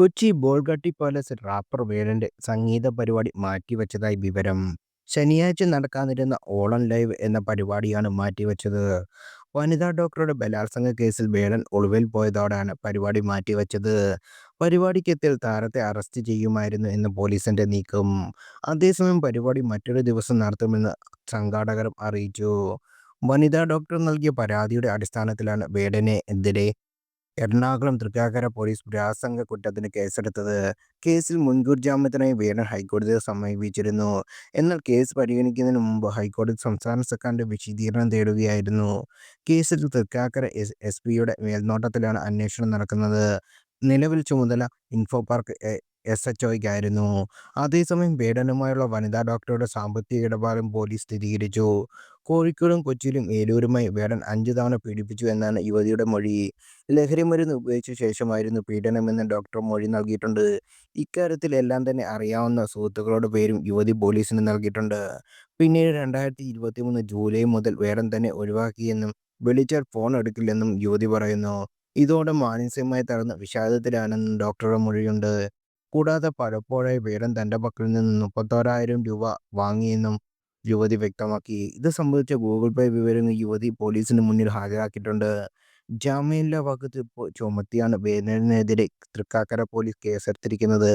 Kochi Bolgatty palace rapper വേലന്റെ സംഗീത പരിപാടി മാറ്റിവച്ചതായി വിവരം. ശനിയാഴ്ച നടക്കാനിരുന്ന ഓളൻ ലൈവ് എന്ന പരിപാടിയാണ് മാറ്റിവെച്ചത് വനിതാ ഡോക്ടറുടെ ബലാത്സംഗ കേസിൽ വേലൻ ഒളിവിൽ പോയതോടെയാണ് പരിപാടി മാറ്റിവെച്ചത് പരിപാടിക്കെത്തിയാൽ താരത്തെ അറസ്റ്റ് ചെയ്യുമായിരുന്നു എന്ന് പോലീസിന്റെ നീക്കം. അതേസമയം പരിപാടി മറ്റൊരു ദിവസം നടത്തുമെന്ന് സംഘാടകരും അറിയിച്ചു. വനിതാ ഡോക്ടർ നൽകിയ പരാതിയുടെ അടിസ്ഥാനത്തിലാണ് വേടനെതിരെ എറണാകുളം തൃക്കാക്കര പോലീസ് ബലാത്സംഗ കുറ്റത്തിന് കേസെടുത്തത്. കേസിൽ മുൻകൂർ ജാമ്യത്തിനായി വേടൻ ഹൈക്കോടതിയെ സമീപിച്ചിരുന്നു. എന്നാൽ കേസ് പരിഗണിക്കുന്നതിന് മുമ്പ് ഹൈക്കോടതി സംസ്ഥാന സർക്കാരിന്റെ വിശദീകരണം തേടുകയായിരുന്നു. കേസിൽ തൃക്കാക്കര എസ് എസ് പിയുടെ മേൽനോട്ടത്തിലാണ് അന്വേഷണം നടക്കുന്നത്. നിലവിൽ ചുമതല ഇൻഫോ പാർക്ക് എസ് എച്ച് ഒയ്ക്കായിരുന്നു അതേസമയം വേടനുമായുള്ള വനിതാ ഡോക്ടറുടെ സാമ്പത്തിക ഇടപാടും പോലീസ് സ്ഥിരീകരിച്ചു. കോഴിക്കോടും കൊച്ചിയിലും ഏലൂരുമായി വേടൻ അഞ്ചു തവണ പീഡിപ്പിച്ചു എന്നാണ് യുവതിയുടെ മൊഴി. ലഹരിമരുന്ന് ഉപയോഗിച്ച ശേഷമായിരുന്നു പീഡനമെന്ന് ഡോക്ടർ മൊഴി നൽകിയിട്ടുണ്ട്. ഇക്കാര്യത്തിൽ എല്ലാം തന്നെ അറിയാവുന്ന സുഹൃത്തുക്കളുടെ പേരും യുവതി പോലീസിന് നൽകിയിട്ടുണ്ട്. പിന്നീട് രണ്ടായിരത്തി ഇരുപത്തിമൂന്ന് ജൂലൈ മുതൽ വേടൻ തന്നെ ഒഴിവാക്കിയെന്നും വിളിച്ചാൽ ഫോൺ എടുക്കില്ലെന്നും യുവതി പറയുന്നു. ഇതോടെ മാനസികമായി തകർന്ന വിഷാദത്തിലാണെന്നും ഡോക്ടറുടെ മൊഴിയുണ്ട്. കൂടാതെ പലപ്പോഴായി വേടൻ തന്റെ പക്കൽ നിന്ന് മുപ്പത്തോരായിരം രൂപ വാങ്ങിയെന്നും യുവതി വ്യക്തമാക്കി. ഇത് സംബന്ധിച്ച ഗൂഗിൾ പേ വിവരങ്ങൾ യുവതി പോലീസിന് മുന്നിൽ ഹാജരാക്കിയിട്ടുണ്ട്. ജാമ്യമില്ലാ വകുപ്പ് ചുമത്തിയാണ് വേനലിനെതിരെ തൃക്കാക്കര പോലീസ് കേസെടുത്തിരിക്കുന്നത്.